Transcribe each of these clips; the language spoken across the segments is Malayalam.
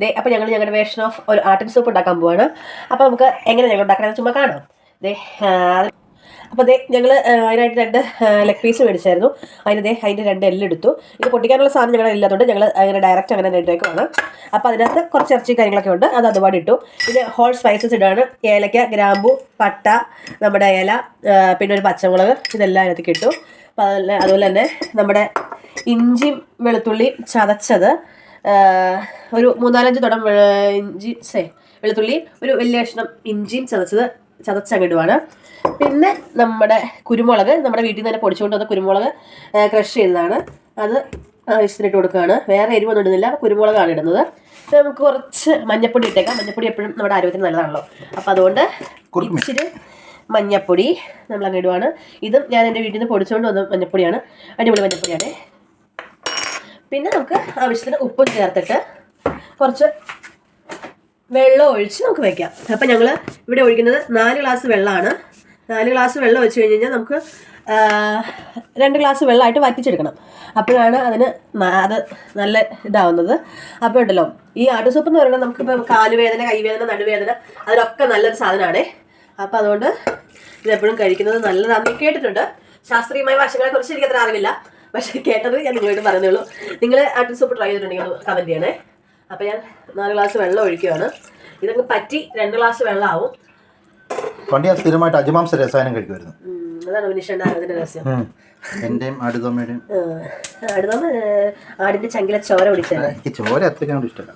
ദേ അപ്പോൾ ഞങ്ങൾ ഞങ്ങളുടെ വേഷൻ ഓഫ് ഒരു ആട്ടിൻ സൂപ്പ് ഉണ്ടാക്കാൻ പോവാണ്. അപ്പോൾ നമുക്ക് എങ്ങനെ ഞങ്ങൾ ഉണ്ടാക്കണമെന്ന് ചുമ്മാ കാണാം. ദേ അപ്പോൾ ദേ ഞങ്ങൾ അതിനായിട്ട് രണ്ട് ലെഗ് പീസ് മേടിച്ചായിരുന്നു. അതിന് ദേ അതിന്റെ രണ്ട് എല്ലെടുത്തു ഇത് പൊട്ടിക്കാനുള്ള സാധനം ഞങ്ങൾ ഇല്ലാത്തതുകൊണ്ട് ഞങ്ങൾ അങ്ങനെ ഡയറക്റ്റ് അങ്ങനെ ഇട്ടേക്കുവാണ് അപ്പോൾ അതിനകത്ത് കുറച്ച് ഇറച്ചി കാര്യങ്ങളൊക്കെ ഉണ്ട്. അത് അതുപാട് ഇട്ടു. ഇത് ഹോൾ സ്പൈസസ് ഇടാണ്. ഏലക്ക ഗ്രാമ്പു പട്ട നമ്മുടെ ഇല പിന്നെ ഒരു പച്ചമുളക് ഇതെല്ലാം അതിനകത്ത് ഇട്ടു. അപ്പോൾ അതുപോലെ അതുപോലെ തന്നെ നമ്മുടെ ഇഞ്ചി വെളുത്തുള്ളി ചതച്ചത് ഒരു മൂന്നാലഞ്ച് തുടം ഇഞ്ചി സേ വെളുത്തുള്ളി ഒരു വലിയ കഷ്ണം ഇഞ്ചിയും ചതച്ചത് ചതച്ചങ്ങിടുവാണ്. പിന്നെ നമ്മുടെ കുരുമുളക് നമ്മുടെ വീട്ടിൽ നിന്ന് തന്നെ പൊടിച്ചുകൊണ്ട് വന്ന കുരുമുളക് ക്രഷ് ചെയ്തതാണ്. അത് ആവശ്യത്തിനിട്ട് കൊടുക്കുകയാണ്. വേറെ എരിവൊന്നും ഇടുന്നില്ല. കുരുമുളകാണ് ഇടുന്നത്. നമുക്ക് കുറച്ച് മഞ്ഞപ്പൊടി ഇട്ടേക്കാം. മഞ്ഞപ്പൊടി എപ്പോഴും നമ്മുടെ ആരോഗ്യത്തിന് നല്ലതാണല്ലോ. അപ്പോൾ അതുകൊണ്ട്. ഇച്ചിരി മഞ്ഞപ്പൊടി നമ്മൾ അങ്ങ് ഇടുവാണ്. ഇതും ഞാൻ എന്റെ വീട്ടിൽ നിന്ന് പൊടിച്ചുകൊണ്ട് വന്ന മഞ്ഞപ്പൊടിയാണ്. അടിപൊളി മഞ്ഞപ്പൊടിയാണ്. പിന്നെ നമുക്ക് ആവശ്യത്തിന് ഉപ്പും ചേർത്തിട്ട് കുറച്ച് വെള്ളം ഒഴിച്ച് നമുക്ക് വെക്കാം. അപ്പം ഞങ്ങൾ ഇവിടെ ഒഴിക്കുന്നത് നാല് ഗ്ലാസ് വെള്ളമാണ്. നാല് ഗ്ലാസ് വെള്ളം ഒഴിച്ച് കഴിഞ്ഞ് കഴിഞ്ഞാൽ നമുക്ക് രണ്ട് ഗ്ലാസ് വെള്ളമായിട്ട് വറ്റിച്ചെടുക്കണം. അപ്പോഴാണ് അതിന് അത് നല്ല ഇതാവുന്നത്. അപ്പോൾ ഉണ്ടല്ലോ ഈ ആട്ടു സൂപ്പ് എന്ന് പറയുന്നത് നമുക്കിപ്പോൾ കാലുവേദന കൈവേദന നടുവേദന അതിനൊക്കെ നല്ലൊരു സാധനമാണേ. അപ്പോൾ അതുകൊണ്ട് ഇതെപ്പോഴും കഴിക്കുന്നത് നല്ലതാണെന്ന് കേട്ടിട്ടുണ്ട്. ശാസ്ത്രീയമായ വശങ്ങളെ കുറിച്ച് എനിക്ക് അറിവില്ല. പക്ഷേ കേട്ടത് ഞാൻ നിങ്ങളോട് പറഞ്ഞുള്ളൂ നിങ്ങൾ ആട്ടു സൂപ്പ് ട്രൈ ചെയ്തിട്ടുണ്ടെങ്കിൽ ഒന്ന് കമന്റ് ചെയ്യണേ. അപ്പോൾ ഞാൻ നാല് ഗ്ലാസ് വെള്ളം ഒഴിക്കുകയാണ്. ഇതങ്ങ് പറ്റി രണ്ട് ഗ്ലാസ് വെള്ളമാവും. പണ്ട് ഞാൻ സ്ഥിരമായിട്ട് അജമാംസ രസായനം കഴിക്കുമായിരുന്നു. അതാണ് രഹസ്യം. ആടിന്റെ ചങ്കിലെ ചോര പിടിച്ചത് എനിക്ക് ചോര അത്രയ്ക്കാണ് ഇഷ്ടമല്ല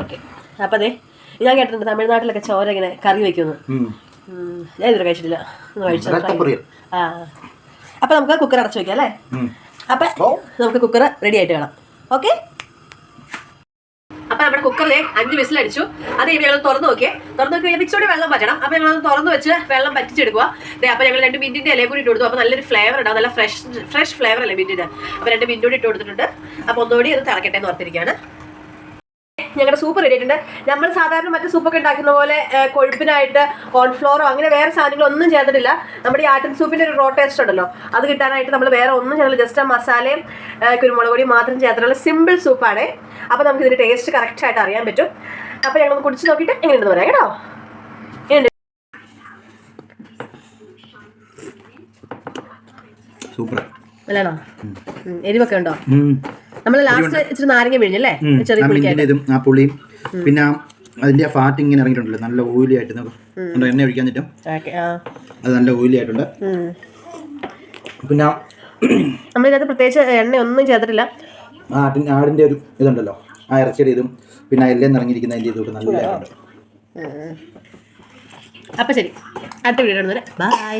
ഓക്കെ അപ്പോൾ അതെ ഞാൻ കേട്ടിട്ടുണ്ട് തമിഴ്നാട്ടിലൊക്കെ ചോര ഇങ്ങനെ കറി വെക്കുന്നു. ഞാൻ ഇതുവരെ കഴിച്ചിട്ടില്ല. ഒന്ന് കഴിച്ചു ആ. അപ്പോൾ നമുക്ക് കുക്കർ അടച്ചു വെക്കാം അല്ലേ. അപ്പം നമുക്ക് കുക്കർ റെഡി ആയിട്ട് കാണാം ഓക്കെ അപ്പൊ നമ്മുടെ കുക്കറിലെ അഞ്ച് വിസിലടിച്ചു അത് കഴിഞ്ഞ് ഞങ്ങൾ തുറന്നു നോക്കിയേ. തുറന്നു നോക്കി കഴിഞ്ഞാൽ ഇച്ചിരി വെള്ളം പറ്റണം. അപ്പൊ ഞങ്ങൾ തുറന്നു വെച്ച് വെള്ളം പറ്റിച്ചെടുക്കുക ദേ അപ്പൊ ഞങ്ങൾ രണ്ട് മിന്റിന്റെ ഇലയും കൂടി ഇട്ട് കൊടുത്തു. അപ്പൊ നല്ലൊരു ഫ്ലേവർ ഉണ്ടാവും നല്ല ഫ്രഷ് ഫ്രഷ് ഫ്ലേവർ അല്ലേ മിന്റിന്റെ അപ്പൊ രണ്ട് മിന്റൂടി ഇട്ട് കൊടുത്തിട്ടുണ്ട്. അപ്പൊ ഒന്നുകൂടി അത് തിളക്കട്ടെ എന്ന് ഓർത്തിരിക്കുകയാണ്. ഞങ്ങളുടെ സൂപ്പ് റെഡി ആയിട്ടുണ്ട്. നമ്മൾ സാധാരണ മറ്റു സൂപ്പൊക്കെ ഉണ്ടാക്കുന്ന പോലെ കൊഴുപ്പിനായിട്ട് കോൺഫ്ലോറോ അങ്ങനെ വേറെ സാധനങ്ങളൊന്നും ചേർത്തിട്ടില്ല. നമ്മുടെ ഈ ആട്ടൻ സൂപ്പിന്റെ ഒരു റോ ടേസ്റ്റ് ഉണ്ടല്ലോ. അത് കിട്ടാനായിട്ട് നമ്മൾ വേറെ ഒന്നും ഞങ്ങൾ ജസ്റ്റ് ആ മസാലയും കുരുമുളക് പൊടിയും മാത്രം ചേർത്തിട്ടുള്ള സിമ്പിൾ സൂപ്പാണ് അപ്പോൾ നമുക്ക് ഇതിന്റെ ടേസ്റ്റ് കറക്റ്റ് ആയിട്ട് അറിയാൻ പറ്റും. അപ്പോൾ ഞങ്ങൾ കുടിച്ച് നോക്കിയിട്ട് എങ്ങനെയുണ്ടെന്ന് പറയാം കേട്ടോ. സൂപ്പർ അല്ലാണോ എരിവൊക്കെ ഉണ്ടോ. നമ്മൾ ലാസ്റ്റ് ഇച്ചിരി നാരങ്ങ പിഴിഞ്ഞല്ലേ ചെറിയ ആ പുളിക്കായിട്ട്. മിന്റിന്റെ ഇതും ആ പുളിയും പിന്നെ അതിന്റെ ഫാറ്റ് ഇങ്ങനെ ഇറങ്ങിയിട്ടുണ്ടല്ലോ. നല്ല ഓയിലി ആയിട്ട് നമുക്ക് എണ്ണ ഒഴിക്കാൻ പറ്റും. അത് നല്ല ഓയിലി ആയിട്ടുണ്ട്. പിന്നെ നമ്മൾ പ്രത്യേകിച്ച് എണ്ണ ഒന്നും ചേർത്തിട്ടില്ല ആട്ടിൻ ആടിന്റെ ഒരു ഇതുണ്ടല്ലോ. ആ ഇറച്ചിയുടെ ഇതും പിന്നെ എല്ലാം ഇറങ്ങിയിരിക്കുന്ന അതിന്റെ ഇതൊക്കെ നല്ല അപ്പം ശരി. അടുത്ത വീഡിയോ ബൈ